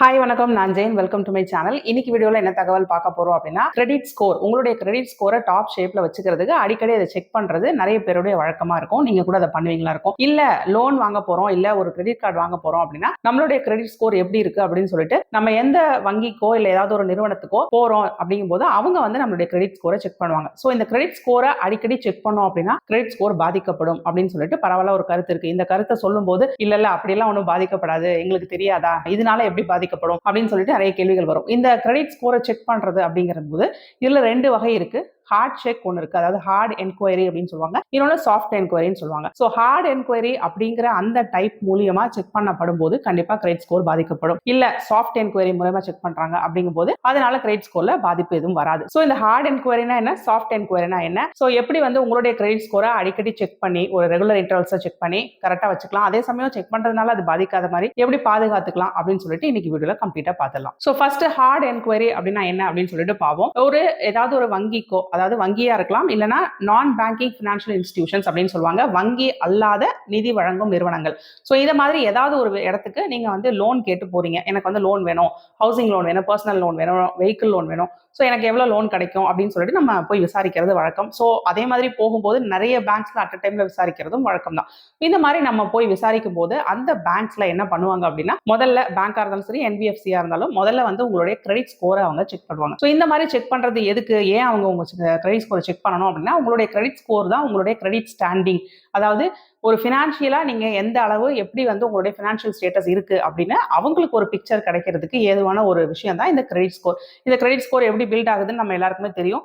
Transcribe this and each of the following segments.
Hi வணக்கம். நான் Jain. Welcome to my channel இன்னைக்கு வீடியோல என்ன தகவல் பார்க்க போறோம் அப்படின்னா கிரெடிட் ஸ்கோர் உங்களுடைய கிரெடிட் ஸ்கோரை டாப் ஷேப்ல வச்சுக்கிறதுக்கு அடிக்கடி அதை செக் பண்றது நிறைய பேருடைய வழக்கமா இருக்கும். நீங்க கூட அதை பண்ணுவீங்களா இருக்கும். இல்ல லோன் வாங்க போறோம் இல்ல ஒரு கிரெடிட் கார்டு வாங்க போறோம் அப்படின்னா நம்மளுடைய கிரெடிட் ஸ்கோர் எப்படி இருக்கு அப்படின்னு சொல்லிட்டு நம்ம எந்த வங்கிக்கோ இல்ல ஏதாவது ஒரு நிறுவனத்துக்கோ போறோம் அப்படிங்கும் போது அவங்க வந்து நம்மளுடைய கிரெடிட் ஸ்கோரை செக் பண்ணுவாங்க. ஸோ இந்த கிரெடிட் ஸ்கோரை அடிக்கடி செக் பண்ணோம் அப்படின்னா கிரெடிட் ஸ்கோர் பாதிக்கப்படும் அப்படின்னு சொல்லிட்டு பரவாயில்ல ஒரு கருத்து இருக்கு. இந்த கருத்தை சொல்லும் போது இல்ல இல்ல ஒன்றும் பாதிக்கப்படாது. எங்களுக்கு தெரியாதா? இதனால எப்படி பாதிக்கப்படும் அப்படின்னு சொல்லிட்டு நிறைய கேள்விகள் வரும். இந்த கிரெடிட் ஸ்கோரை செக் பண்றது அப்படிங்கிற போது இதுல ரெண்டு வகை இருக்கு. ஹார்ட் செக் ஒன்று இருக்கு. அதாவது ஹார்ட் என்கொயரி அப்படின்னு சொல்லுவாங்க. இன்னொன்று சாஃப்ட் என்கொயரின்னு சொல்லுவாங்க. ஸோ ஹார்ட் என்கொயரி அப்படிங்கிற அந்த டைப் மூலியமா செக் பண்ணப்படும் போது கண்டிப்பா கிரெடிட் ஸ்கோர் பாதிக்கப்படும். இல்ல சாஃப்ட் என்கொயரி மூலமா செக் பண்றாங்க அப்படிங்கும் போது அதனால கிரெடிட் ஸ்கோர்ல பாதிப்பு எதுவும் வராது. ஸோ இந்த ஹார்ட் என்கொயரினா என்ன? சாஃப்ட் என்கொயரினா என்ன? ஸோ எப்படி வந்து உங்களுடைய கிரெடிட் ஸ்கோரை அடிக்கடி செக் பண்ணி ஒரு ரெகுலர் இன்டர்வல்ஸை செக் பண்ணி கரெக்டாக வச்சுக்கலாம். அதே சமயம் செக் பண்றதுனால அது பாதிக்காத மாதிரி எப்படி பாதுகாத்துக்கலாம் அப்படின்னு சொல்லிட்டு இன்னைக்கு வீடியோல கம்ப்ளீட்டா பார்த்துடலாம். ஸோ ஃபர்ஸ்ட் ஹார்ட் என்கொயரி அப்படின்னா என்ன அப்படின்னு சொல்லிட்டு பார்ப்போம். ஒரு ஏதாவது ஒரு வங்கிக்கோ அதாவது வங்கியா இருக்கலாம் இல்லைன்னா நான் பேங்கிங் ஃபினான்ஷியல் இன்ஸ்டிடியூஷன்ஸ் அப்படின்னு சொல்லுவாங்க. வங்கி அல்லாத நிதி வழங்கும் நிறுவனங்கள். ஸோ இதை மாதிரி ஏதாவது ஒரு இடத்துக்கு நீங்க வந்து லோன் கேட்டு போறீங்க. எனக்கு வந்து லோன் வேணும். ஹவுசிங் லோன் வேணும் பர்சனல் லோன் வேணும் வெஹிக்கிள் லோன் வேணும். ஸோ எனக்கு எவ்வளோ லோன் கிடைக்கும் அப்படின்னு சொல்லிட்டு நம்ம போய் விசாரிக்கிறது வழக்கம். ஸோ அதே மாதிரி போகும்போது நிறைய பேங்க்ஸ்ல அட் டைம்ல விசாரிக்கிறதும் வழக்கம் தான். இந்த மாதிரி நம்ம போய் விசாரிக்கும் போது அந்த பேங்க்ஸ்ல என்ன பண்ணுவாங்க அப்படின்னா முதல்ல பேங்காக இருந்தாலும் சரி என்பிஎஃப்சியா இருந்தாலும் முதல்ல வந்து உங்களுடைய கிரெடிட் ஸ்கோரை அவங்க செக் பண்ணுவாங்க. ஸோ இந்த மாதிரி செக் பண்றது எதுக்கு? ஏன் அவங்க உங்க கிரெடிட் ஸ்கோரை செக் பண்ணணும் அப்படின்னா உங்களுடைய கிரெடிட் ஸ்கோர் தான் உங்களுடைய கிரெடிட் ஸ்டாண்டிங் அதாவது ஒரு ஃபினான்ஷியலாக நீங்கள் எந்த அளவு எப்படி வந்து உங்களுடைய ஃபினான்ஷியல் ஸ்டேட்டஸ் இருக்குது அப்படின்னு அவங்களுக்கு ஒரு பிக்சர் கிடைக்கிறதுக்கு ஏதுவான ஒரு விஷயம் தான் இந்த கிரெடிட் ஸ்கோர் இந்த கிரெடிட் ஸ்கோர் எப்படி பில்ட் ஆகுதுன்னு நம்ம எல்லாருக்குமே தெரியும்.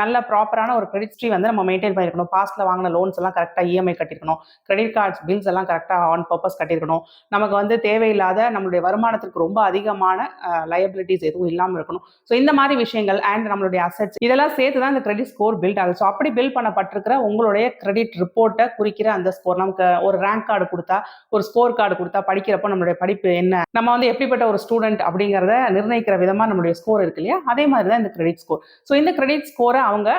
நல்ல ப்ராப்பரான ஒரு கிரெடிட் ஸ்ட்ரீ வந்து நம்ம மெயின்டைன் பண்ணிருக்கணும். பாஸ்ட்ல வாங்கின லோன்ஸ் எல்லாம் கரெக்டாக இஎம்ஐ கட்டிருக்கணும். கிரெடிட் கார்ட்ஸ் பில்ஸ் எல்லாம் கரெக்டாக ஆன் பர்பஸ் கட்டியிருக்கணும் நமக்கு வந்து தேவையில்லாத நம்மளுடைய வருமானத்திற்கு ரொம்ப அதிகமான லயபிலிட்டிஸ் எதுவும் இல்லாமல் இருக்கணும். ஸோ இந்த மாதிரி விஷயங்கள் அண்ட் நம்மளுடைய அசட்ஸ் இதெல்லாம் சேர்த்து தான் இந்த கிரெடிட் ஸ்கோர் பில்ட் ஆகுது. ஸோ அப்படி பில்ட் பண்ணப்பட்டிருக்கிற உங்களுடைய கிரெடிட் ரிப்போர்ட்டை குறிக்கிற அந்த ஸ்கோர் நமக்கு ஒரு ரேங்க் கார்டு கொடுத்தா ஒரு ஸ்கோர் கார்டு கொடுத்தா படிக்கிறப்போ நம்மளுடைய படிப்பு என்ன? நம்ம வந்து எப்படிப்பட்ட ஒரு ஸ்டூடெண்ட் அப்படிங்கிறத நிர்ணயிக்கிற விதமாக நம்மளுடைய ஸ்கோர் இருக்கு இல்லையா? அதே மாதிரி தான் இந்த கிரெடிட் ஸ்கோர் ஸோ இந்த கிரெடிட் ஸ்கோர் அவங்க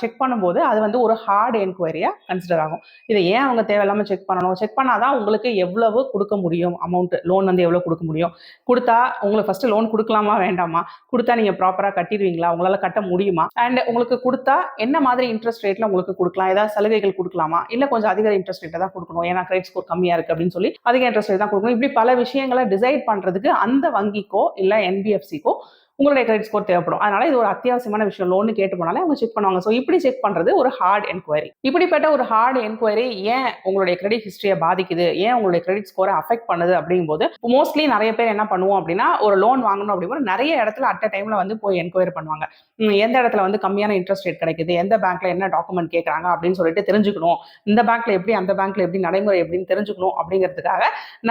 செக் பண்ணும்போது அது வந்து ஒரு ஹார்ட் என்கொயரியாக கன்சிடர் ஆகும். இதை ஏன் அவங்க தேவையில்லாமல் செக் பண்ணணும்? செக் பண்ணால் தான் உங்களுக்கு எவ்வளவு கொடுக்க முடியும்? அமௌண்ட் லோன் வந்து எவ்வளோ கொடுக்க முடியும்? கொடுத்தா உங்களுக்கு ஃபஸ்ட்டு லோன் கொடுக்கலாமா வேண்டாமா? கொடுத்தா நீங்கள் ப்ராப்பராக கட்டிடுவீங்களா? உங்களால் கட்ட முடியுமா? அண்ட் உங்களுக்கு கொடுத்தா என்ன மாதிரி இன்ட்ரெஸ்ட் ரேட்டில் உங்களுக்கு கொடுக்கலாம்? ஏதாவது சலுகைகள் கொடுக்கலாமா? இல்லை கொஞ்சம் அதிக இன்ட்ரெஸ்ட் ரேட்டை தான் கொடுக்கணும். ஏன்னா கிரெடிட் ஸ்கோர் கம்மியாக இருக்குது அப்படின்னு சொல்லி அதிக இன்ட்ரெஸ்ட் ரேட் தான் கொடுக்கணும். இப்படி பல விஷயங்களை டிசைட் பண்ணுறதுக்கு அந்த வங்கிக்கோ இல்லை என்பிஎஃப்சிக்கோ உங்களுடைய கிரெடிட் ஸ்கோர் தேவைப்படும். அதனால இது ஒரு அத்தியாவசியமான விஷயம். லோன் கேட்டு போனாலே அவங்க செக் பண்ணுவாங்க. ஸோ இப்படி செக் பண்றது ஒரு ஹார்ட் என்கொயரி இப்படிப்பட்ட ஒரு ஹார்ட் என்கொயரி ஏன் உங்களுடைய கிரெடிட் ஹிஸ்டரியை பாதிக்குது? ஏன் உங்களுடைய கிரெடிட் ஸ்கோரை அஃபெக்ட் பண்ணுது? அப்படிங்கும்போது மோஸ்ட்லி நிறைய பேர் என்ன பண்ணுவோம் அப்படின்னா ஒரு லோன் வாங்கணும் அப்படிங்கும்போது நிறைய இடத்துல அட் டைம்ல வந்து போய் என்கொயரி பண்ணுவாங்க. எந்த இடத்துல வந்து கம்மியான இன்ட்ரெஸ்ட் ரேட் கிடைக்குது? எந்த பேங்க்ல என்ன டாக்குமெண்ட் கேட்கறாங்க அப்படின்னு சொல்லிட்டு தெரிஞ்சுக்கணும். இந்த பேங்க்ல எப்படி அந்த பேங்க்ல எப்படி நடைமுறை எப்படின்னு தெரிஞ்சுக்கணும் அப்படிங்கிறதுக்காக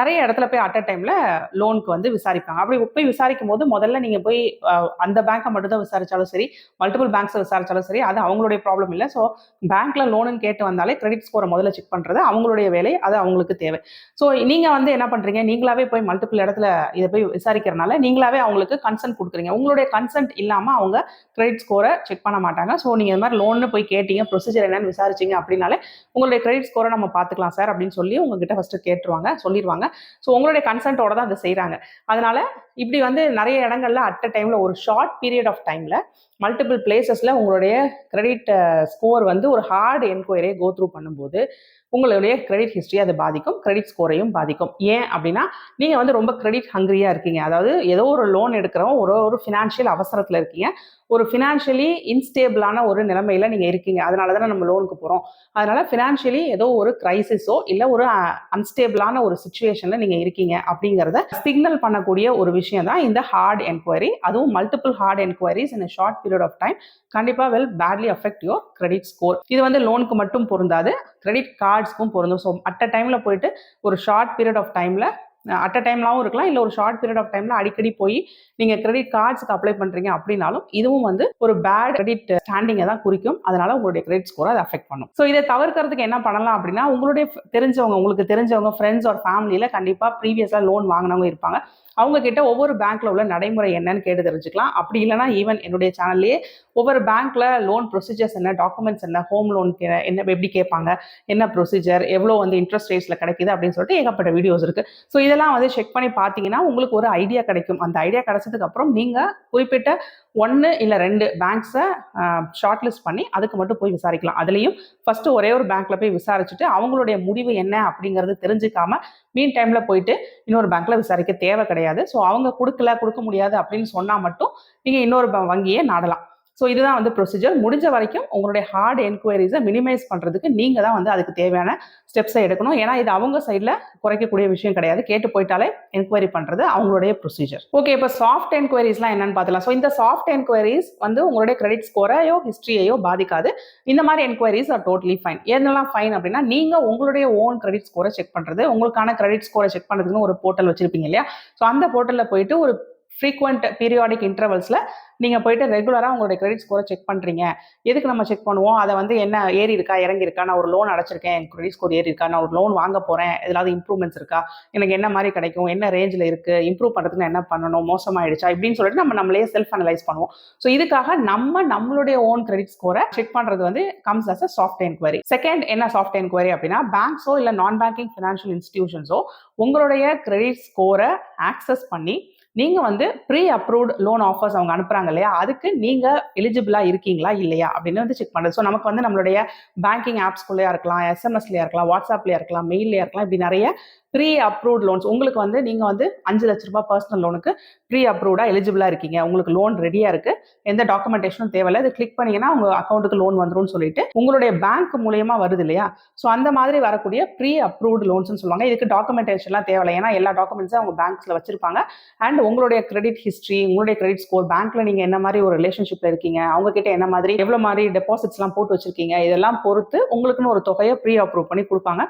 நிறைய இடத்துல போய் அட் டைம்ல லோனுக்கு வந்து விசாரிப்பாங்க. அப்படி போய் விசாரிக்கும் போது முதல்ல நீங்க போய் அந்த பேங்க்கை மட்டும் தான் விசாரிச்சாலும் சரி மல்டிபிள் பேங்க்ஸை விசாரிச்சாலும் சரி அது அவங்களுடைய ப்ராப்ளம் இல்லை. ஸோ பேங்க்ல லோனுன்னு கேட்டு வந்தாலே கிரெடிட் ஸ்கோரை முதல்ல செக் பண்றது அவங்களுடைய வேலை அது அவங்களுக்கு தேவை. ஸோ நீங்க வந்து என்ன பண்றீங்க? நீங்களாவே போய் மல்டிபிள் இடத்துல இதை போய் விசாரிக்கிறனால நீங்களாவே அவங்களுக்கு கன்சென்ட் கொடுக்குறீங்க. உங்களுடைய கன்சென்ட் இல்லாம அவங்க கிரெடிட் ஸ்கோரை செக் பண்ண மாட்டாங்க. ஸோ நீங்க இந்த மாதிரி லோன்னு போய் கேட்டீங்க ப்ரொசீஜர் என்னன்னு விசாரிச்சீங்க அப்படின்னாலே உங்களுடைய கிரெடிட் ஸ்கோரை நம்ம பார்த்துக்கலாம் சார் அப்படின்னு சொல்லி உங்ககிட்ட ஃபர்ஸ்ட் கேட்டுருவாங்க சொல்லிடுவாங்க ஸோ உங்களுடைய கன்சென்ட்டோட தான் அதை செய்கிறாங்க அதனால இப்படி வந்து நிறைய இடங்கள்ல அட் அ டைம்ல ஒரு ஷார்ட் பீரியட் ஆஃப் டைம்ல மல்டிபிள் பிளேசஸ்ல உங்களுடைய கிரெடிட் ஸ்கோர் வந்து ஒரு ஹார்ட் என்கொயரியை கோ த்ரூ பண்ணும்போது உங்களுடைய கிரெடிட் ஹிஸ்ட்ரி அது பாதிக்கும் கிரெடிட் ஸ்கோரையும் பாதிக்கும். ஏன் அப்படின்னா நீங்கள் வந்து ரொம்ப கிரெடிட் ஹங்கிரியாக இருக்கீங்க. அதாவது ஏதோ ஒரு லோன் எடுக்கிறோம் ஒரு ஒரு ஃபினான்ஷியல் அவசரத்தில் இருக்கீங்க. ஒரு ஃபினான்ஷியலி இன்ஸ்டேபிளான ஒரு நிலைமையில் நீங்கள் இருக்கீங்க. அதனால தானே நம்ம லோனுக்கு போகிறோம் அதனால ஃபினான்ஷியலி ஏதோ ஒரு கிரைசிஸோ இல்லை ஒரு அன்ஸ்டேபிளான ஒரு சுச்சுவேஷனில் நீங்கள் இருக்கீங்க அப்படிங்கிறத சிக்னல் பண்ணக்கூடிய ஒரு விஷயம் தான் இந்த ஹார்ட் என்கொயரி அதுவும் multiple hard enquiries in short period of time கண்டிப்பாக will badly affect your credit score இது வந்து லோனுக்கு மட்டும் பொருந்தாது. கிரெடிட் கார்ட்ஸ்க்கும் பொருந்தும். ஸோ அட் அ டைமில் போயிட்டு ஒரு ஷார்ட் பீரியட் ஆஃப் டைமில் அட் அ டைம்லாவும் இருக்கலாம் இல்லை ஒரு ஷார்ட் பீரியட் ஆஃப் டைமில் அடிக்கடி போய் நீங்கள் கிரெடிட் கார்ட்ஸ்க்கு அப்ளை பண்ணுறீங்க அப்படின்னாலும் இதுவும் வந்து ஒரு பேட் கிரெடிட் ஸ்டாண்டிங்கை தான் குறிக்கும். அதனால உங்களுடைய கிரெடிட் ஸ்கோரை அதை அஃபெக்ட் பண்ணும். ஸோ இதை தவிர்க்கிறதுக்கு என்ன பண்ணலாம் அப்படின்னா உங்களுடைய தெரிஞ்சவங்க உங்களுக்கு தெரிஞ்சவங்க ஃப்ரெண்ட்ஸ் ஒரு ஃபேமிலியில் கண்டிப்பாக ப்ரீவியஸாக லோன் வாங்கினவங்க இருப்பாங்க. அவங்க கிட்ட ஒவ்வொரு பேங்க்ல உள்ள நடைமுறை என்னன்னு கேட்டு தெரிஞ்சுக்கலாம். அப்படி இல்லைனா ஈவன் என்னுடைய சேனல்லையே ஒவ்வொரு பேங்க்ல லோன் ப்ரொசீஜர்ஸ் என்ன டாக்குமெண்ட்ஸ் என்ன ஹோம் லோனுக்கு என்ன எப்படி கேட்பாங்க என்ன ப்ரொசீஜர் எவ்வளோ வந்து இன்ட்ரெஸ்ட் ரேட்ஸில் கிடைக்குது அப்படின்னு சொல்லிட்டு ஏகப்பட்ட வீடியோஸ் இருக்கு. ஸோ இதெல்லாம் வந்து செக் பண்ணி பார்த்தீங்கன்னா உங்களுக்கு ஒரு ஐடியா கிடைக்கும். அந்த ஐடியா கிடைச்சதுக்கு அப்புறம் நீங்கள் குறிப்பிட்ட ஒன்று இல்லை ரெண்டு பேங்க்ஸை ஷார்ட் லிஸ்ட் பண்ணி அதுக்கு மட்டும் போய் விசாரிக்கலாம். அதுலேயும் ஃபஸ்ட்டு ஒரே ஒரு பேங்க்கில் போய் விசாரிச்சுட்டு அவங்களுடைய முடிவு என்ன அப்படிங்கிறது தெரிஞ்சுக்காம மீன் டைமில் போயிட்டு இன்னொரு பேங்க்கில் விசாரிக்க தேவை கிடையாது. ஸோ அவங்க கொடுக்கல கொடுக்க முடியாது அப்படின்னு சொன்னால் மட்டும் நீங்கள் இன்னொரு வங்கியை நாடலாம். ஸோ இதுதான் வந்து ப்ரொசீஜர் முடிஞ்ச வரைக்கும் உங்களுடைய ஹார்ட் என்கொயரிஸை மினிமைஸ் பண்ணுறதுக்கு நீங்கள் தான் வந்து அதுக்கு தேவையான ஸ்டெப்ஸை எடுக்கணும். ஏன்னா இது அவங்க சைடில் குறைக்கக்கூடிய விஷயம் கிடையாது. கேட்டு போயிட்டாலே என்கொயரி பண்ணுறது அவங்களுடைய ப்ரொசீஜர் ஓகே இப்போ சாஃப்ட் என்கொயரிஸ்லாம் என்னன்னு பார்த்தலாம் ஸோ இந்த சாஃப்ட் என்கொயரிஸ் வந்து உங்களுடைய கிரெடிட் ஸ்கோரையோ ஹிஸ்ட்ரியையோ பாதிக்காது. இந்த மாதிரி என்கொயரிஸ் ஆர் டோட்டலி ஃபைன் என்னெல்லாம் ஃபைன் அப்படின்னா நீங்கள் உங்களுடைய ஓன் கிரெடிட் ஸ்கோரை செக் பண்ணுறது உங்களுக்கான கிரெடிட் ஸ்கோரை செக் பண்ணுறதுன்னு ஒரு போர்ட்டல் வச்சிருப்பீங்க இல்லையா? ஸோ அந்த போர்ட்டலில் போயிட்டு ஒரு ஃப்ரீக்வெண்ட் பீரியாடிக் இன்டர்வல்ஸில் நீங்கள் போயிட்டு ரெகுலராக உங்களுடைய கிரெடிட் ஸ்கோரை செக் பண்ணுறீங்க எதுக்கு நம்ம செக் பண்ணுவோம்? அதை வந்து என்ன ஏறி இருக்கா இறங்கி இருக்கா? நான் ஒரு லோன் அடைச்சிருக்கேன் என் கிரெடிட் ஸ்கோர் ஏறி இருக்கா? நான் ஒரு லோன் வாங்க போகிறேன் ஏதாவது இம்ப்ரூவ்மெண்ட்ஸ் இருக்கா? எனக்கு என்ன மாதிரி கிடைக்கும்? என்ன ரேஞ்சில் இருக்குது இம்ப்ரூவ் பண்ணுறதுக்கு என்ன பண்ணணும்? மோசமாயிடுச்சா? இப்படின்னு சொல்லிட்டு நம்ம நம்மளே செல்ஃப் அனலைஸ் பண்ணுவோம். ஸோ இதுக்காக நம்ம நம்மளுடைய ஓன் கிரெடிட் ஸ்கோரை செக் பண்ணுறது வந்து comes as a soft enquiry second என்ன சாஃப்ட் என்கொயரி அப்படின்னா பேங்க்ஸோ இல்லை நான் பேங்கிங் ஃபினான்ஷியல் இன்ஸ்டிடியூஷன்ஸோ உங்களுடைய கிரெடிட் ஸ்கோரை ஆக்சஸ் பண்ணி நீங்கள் வந்து ப்ரீ அப்ரூவ்ட் லோன் ஆஃபர்ஸ் அவங்க அனுப்புறாங்க இல்லையா? அதுக்கு நீங்கள் எலிஜிபிளாக இருக்கீங்களா? இல்லையா? அப்படின்னு வந்து செக் பண்ணுறது ஸோ நமக்கு வந்து நம்மளுடைய பேங்கிங் ஆப்ஸ்குள்ளேயா இருக்கலாம் எஸ்எம்எஸ்லேயா இருக்கலாம் வாட்ஸ்அப்லயா இருக்கலாம் மெயில்லையா இருக்கலாம் இப்படி நிறைய ப்ரீ அப்ரூவ்ட் லோன்ஸ் உங்களுக்கு வந்து நீங்கள் வந்து அஞ்சு லட்ச ரூபாய் பர்சனல் லோனுக்கு ப்ரீ அப்ரூவ்டாக எலிஜிபிளாக இருக்கீங்க. உங்களுக்கு லோன் ரெடியாக இருக்குது எந்த டாக்குமெண்டேஷனும் தேவையில்லை. இது கிளிக் பண்ணீங்கன்னா உங்கள் அக்கௌண்ட்டுக்கு லோன் வந்துரும்னு சொல்லிட்டு உங்களுடைய பேங்க் மூலியமா வருது இல்லையா? ஸோ அந்த மாதிரி வரக்கூடிய ப்ரீ அப்ரூவ்டு லோன்ஸ்னு சொல்லுவாங்க. இதுக்கு டாக்குமெண்டேஷன்லாம் தேவையில்லை. ஏன்னா எல்லா டாக்குமெண்ட்ஸும் அவங்க பேங்க்ஸில் வச்சிருப்பாங்க. அண்ட் உங்களுடைய கிரெடிட் ஹிஸ்ட்ரி உங்களுடைய கிரெடிட் ஸ்கோர் பேங்க்கில் நீங்கள் என்ன மாதிரி ஒரு ரிலேஷன்ஷிப்பில் இருக்கீங்க? அவங்க கிட்ட என்ன மாதிரி எவ்வளோ மாதிரி டெபாசிட்ஸ்லாம் போட்டு வச்சிருக்கீங்க? இதெல்லாம் பொறுத்து உங்களுக்குன்னு ஒரு தொகையை ப்ரீ அப்ரூவ் பண்ணி கொடுப்பாங்க.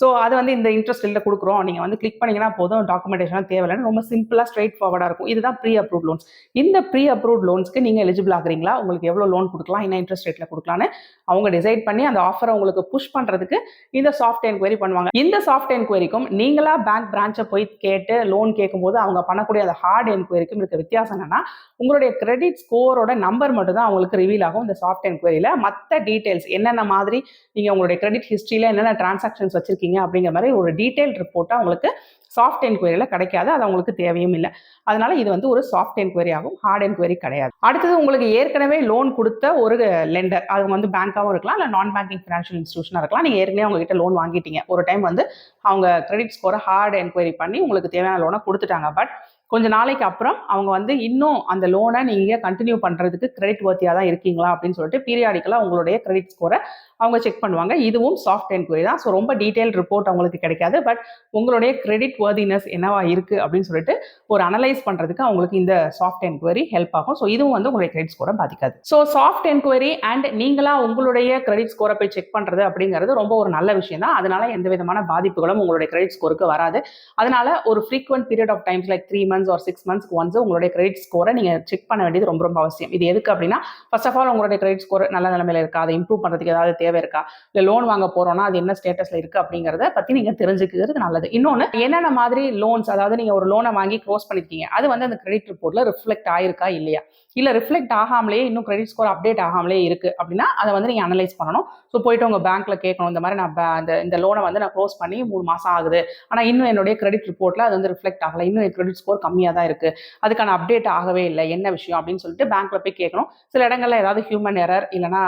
ஸோ அது வந்து இந்த இன்ட்ரெஸ்ட் இல்லை கொடுக்குறோம். நீங்க வந்து கிளிக் பண்ணீங்கன்னா போதும் டாக்குமெண்டேஷன் தேவையில்லைன்னு ரொம்ப சிம்பிளாக ஸ்ட்ரைட் ஃபார்வர்டாக இருக்கும். இதுதான் ப்ரீ அப்ரூவ் லோன்ஸ் இந்த ப்ரீ அப்ரூவ் லோன்ஸ்க்கு நீங்கள் எலிஜிபிள் ஆகுறீங்களா? உங்களுக்கு எவ்வளோ லோன் கொடுக்கலாம்? என்ன இன்ட்ரெஸ்ட் ரேட்ல கொடுக்கலான்னு அவங்க டிசைட் பண்ணி அந்த ஆஃபரை உங்களுக்கு புஷ் பண்ணுறதுக்கு இந்த சாஃப்ட் என்கொயரி பண்ணுவாங்க. இந்த சாஃப்ட் என்கொயரிக்கும் நீங்களா பேங்க் பிரான்ச்சை போய் கேட்டு லோன் கேட்கும்போது அவங்க பண்ணக்கூடிய அந்த ஹார்ட் என்கொயரிக்கும் இருக்க வித்தியாசம் என்னன்னா உங்களுடைய கிரெடிட் ஸ்கோரோட நம்பர் மட்டும் தான் அவங்களுக்கு ரிவீல் ஆகும் இந்த சாஃப்ட் என்கொயரியில் மற்ற டீட்டெயில்ஸ் என்னென்ன மாதிரி நீங்கள் உங்களுடைய கிரெடிட் ஹிஸ்ட்ரியில் என்னென்ன டிரான்சாக்ஷன்ஸ் வச்சிருக்கீங்க அப்படிங்கிற மாதிரி ஒரு டீட்டெயில் ரிப்போர்ட் போட்டால் உங்களுக்கு சாஃப்ட் என்கொயரியில் கிடைக்காது. அது அவங்களுக்கு தேவையும் இல்லை. அதனால இது வந்து ஒரு சாஃப்ட் என்கொயரி ஆகும். ஹார்ட் என்கொயரி கிடையாது. அடுத்தது உங்களுக்கு ஏற்கனவே லோன் கொடுத்த ஒரு லெண்டர் அது வந்து பேங்காகவும் இருக்கலாம் இல்லை நான் பேங்கிங் ஃபினான்ஷியல் இன்ஸ்டியூஷனாக இருக்கலாம். நீங்கள் ஏற்கனவே அவங்க கிட்ட லோன் வாங்கிட்டீங்க. ஒரு டைம் வந்து அவங்க கிரெடிட் ஸ்கோரை ஹார்ட் என்கொயரி பண்ணி உங்களுக்கு தேவையான லோனை கொடுத்துட்டாங்க. பட் கொஞ்ச நாளைக்கு அப்புறம் அவங்க வந்து இன்னும் அந்த லோனை நீங்கள் கண்டினியூ பண்ணுறதுக்கு கிரெடிட் வர்த்தியாக தான் இருக்கீங்களா அப்படின்னு சொல்லிட்டு பீரியாடிக்கலாக உங்களுடைய கிரெடிட் ஸ்கோரை அவங்க செக் பண்ணுவாங்க. இதுவும் சாஃப்ட் என்கொயரி தான். ஸோ ரொம்ப டீட்டெயில் ரிப்போர்ட் அவங்களுக்கு கிடைக்காது. பட் உங்களுடைய கிரெடிட் வர்தினஸ் என்னவா இருக்குது அப்படின்னு சொல்லிட்டு ஒரு அனலைஸ் பண்ணுறதுக்கு அவங்களுக்கு இந்த சாஃப்ட் என்கொயரி ஹெல்ப் ஆகும். ஸோ இதுவும் வந்து உங்களுடைய கிரெடிட் ஸ்கோரை பாதிக்காது. ஸோ சாஃப்ட் என்கொயரி அண்ட் நீங்களா உங்களுடைய கிரெடிட் ஸ்கோரை போய் செக் பண்ணுறது அப்படிங்கிறது ரொம்ப ஒரு நல்ல விஷயம் தான். அதனால எந்த விதமான பாதிப்புகளும் உங்களுடைய கிரெடிட் ஸ்கோருக்கு வராது. அதனால ஒரு frequent period of times like three months or six மந்த்ஸ்க்கு ஒன்ஸ் உங்களுடைய கிரெடிட் ஸ்கோரை நீங்கள் செக் பண்ண வேண்டியது ரொம்ப ரொம்ப அவசியம். இது எதுக்கு அப்படின்னா ஃபர்ஸ்ட் ஆஃப் ஆல் உங்களுடைய கிரெடிட் ஸ்கோர் நல்ல நிலைமையில இருக்கா? அதை இம்ப்ரூவ் பண்ணுறதுக்கு ஏதாவது தேவை இருக்கா? இல்லை லோன் வாங்க போறோம்னா அது என்ன ஸ்டேட்டஸ்ல இருக்கு அப்படிங்கிறத பத்தி நீங்க தெரிஞ்சுக்கிறது நல்லது. இன்னொன்று என்னென்ன மாதிரி லோன்ஸ் அதாவது நீங்க ஒரு லோனை வாங்கி க்ளோஸ் பண்ணிருக்கீங்க அது வந்து அந்த கிரெடிட் ரிப்போர்ட்ல ரிஃப்ளெக்ட் ஆயிருக்கா இல்லையா? இல்ல ரிஃப்ளெக்ட் ஆகாமலே இன்னும் கிரெடிட் ஸ்கோர் அப்டேட் ஆகாமலே இருக்கு அப்படின்னா அதை வந்து நீங்க அனலைஸ் பண்ணணும். ஸோ போயிட்டு உங்க பேங்க்ல கேட்கணும் இந்த மாதிரி நான் அந்த இந்த லோனை வந்து நான் க்ளோஸ் பண்ணி மூணு மாசம் ஆகுது. ஆனா இன்னும் என்னுடைய கிரெடிட் ரிப்போர்ட்ல அது வந்து ரிஃப்ளெக்ட் ஆகல. இன்னும் என் கிரெடிட் ஸ்கோர் கம்மியா தான் இருக்கு. அதுக்கான அப்டேட் ஆகவே இல்லை. என்ன விஷயம் அப்படின்னு சொல்லிட்டு பேங்க்ல போய் கேட்கணும். சில இடங்கள்ல ஏதாவது ஹியூமன் எரர் இல்லைன்னா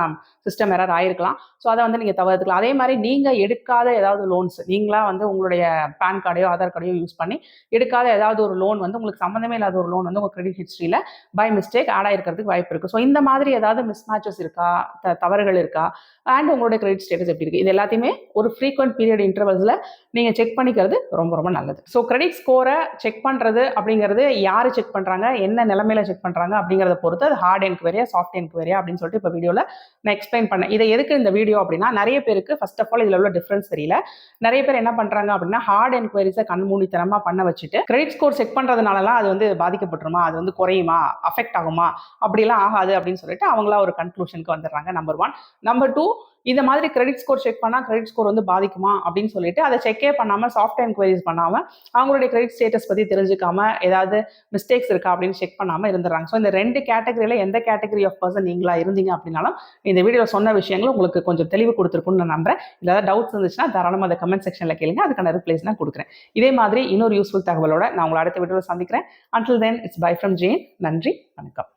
சிஸ்டம் எரர் ஆயிருக்கலாம். ஸோ அதை வந்து நீங்கள் தவிர்த்துக்கலாம் அதே மாதிரி நீங்கள் எடுக்காத ஏதாவது லோன்ஸ் நீங்களாக வந்து உங்களுடைய பேன் கார்டையோ ஆதார் கார்டையோ யூஸ் பண்ணி எடுக்காத ஏதாவது ஒரு லோன் வந்து உங்களுக்கு சம்மந்தமே இல்லாத ஒரு லோன் வந்து உங்கள் கிரெடிட் ஹிஸ்ட்ரியில் பை மிஸ்டேக் ஆட் ஆயிருக்கிறதுக்கு வாய்ப்பு இருக்குது ஸோ இந்த மாதிரி ஏதாவது மிஸ்மேட்சஸ் இருக்கா? த- தவறுகள் இருக்கா? அண்ட் உங்களுடைய கிரெடிட் ஸ்டேட்டஸ் எப்படி இருக்குது இது எல்லாத்தையுமே ஒரு ஃப்ரீக்வெண்ட் பீரியட் இன்டர்வல்ஸில் நீங்கள் செக் பண்ணிக்கிறது ரொம்ப ரொம்ப நல்லது. ஸோ கிரெடிட் ஸ்கோரை செக் பண்ணுறது அப்படிங்கிறது யார் செக் பண்ணுறாங்க என்ன நிலைமையில செக் பண்ணுறாங்க அப்படிங்கிறத பொறுத்து அது ஹார்ட் என்கொயரியா சாஃப்ட் என்கொயரியா அப்படின்னு சொல்லிட்டு இப்போ வீடியோவில் நான் எக்ஸ்பிளைன் பண்ணேன். இதை எதுக்கு இந்த வீடியோ அப்படின்னா நிறைய பேருக்கு ஃபர்ஸ்ட் ஆஃப் ஆல் இதில் உள்ள டிஃபரன்ஸ் தெரியல. நிறைய பேர் என்ன பண்ணுறாங்க அப்படின்னா ஹார்ட் என்கொயரிஸை கண்மூடித்தனமா பண்ண வச்சுட்டு கிரெடிட் ஸ்கோர் செக் பண்ணுறதுனாலலாம் அது வந்து பாதிக்கப்பட்டுருமா? அது வந்து குறையுமா? அஃபெக்ட் ஆகுமா? அப்படிலாம் ஆகாது அப்படின்னு சொல்லிட்டு அவங்களா ஒரு கன்க்ளூஷனுக்கு வந்துடுறாங்க நம்பர் ஒன் நம்பர் டூ இந்த மாதிரி கிரெடிட் ஸ்கோர் செக் பண்ணால் கிரெடிட் ஸ்கோர் வந்து பாதிக்குமா? அப்படின்னு சொல்லிட்டு அதை செக்கே பண்ணாமல் சாஃப்ட் என்கொயரிஸ் பண்ணாமல் அவங்களுடைய கிரெடிட் ஸ்டேட்டஸ் பற்றி தெரிஞ்சுக்காம ஏதாவது மிஸ்டேக்ஸ் இருக்கா அப்படின்னு செக் பண்ணாமல் இருந்துடுறாங்க. ஸோ இந்த ரெண்டு கேட்டகரியில் எந்த கேட்டகரி ஆஃப் பர்சன் நீங்களா இருந்தீங்க அப்படின்னாலும் இந்த வீடியோவில் சொன்ன விஷயங்கள் உங்களுக்கு கொஞ்சம் தெளிவு கொடுத்துருக்குன்னு நான் நம்புறேன். ஏதாவது டவுட்ஸ் இருந்துச்சுன்னா தாராளமாக அதை கமெண்ட் செக்ஷனில் கேளுங்க. அதுக்கான ரிப்ளைஸ் நான் கொடுக்குறேன். இதே மாதிரி இன்னொரு யூஸ்ஃபுல் தகவலோட நான் உங்களை அடுத்த வீடியோவில் சந்திக்கிறேன். Until then it's bye from Jain நன்றி வணக்கம்.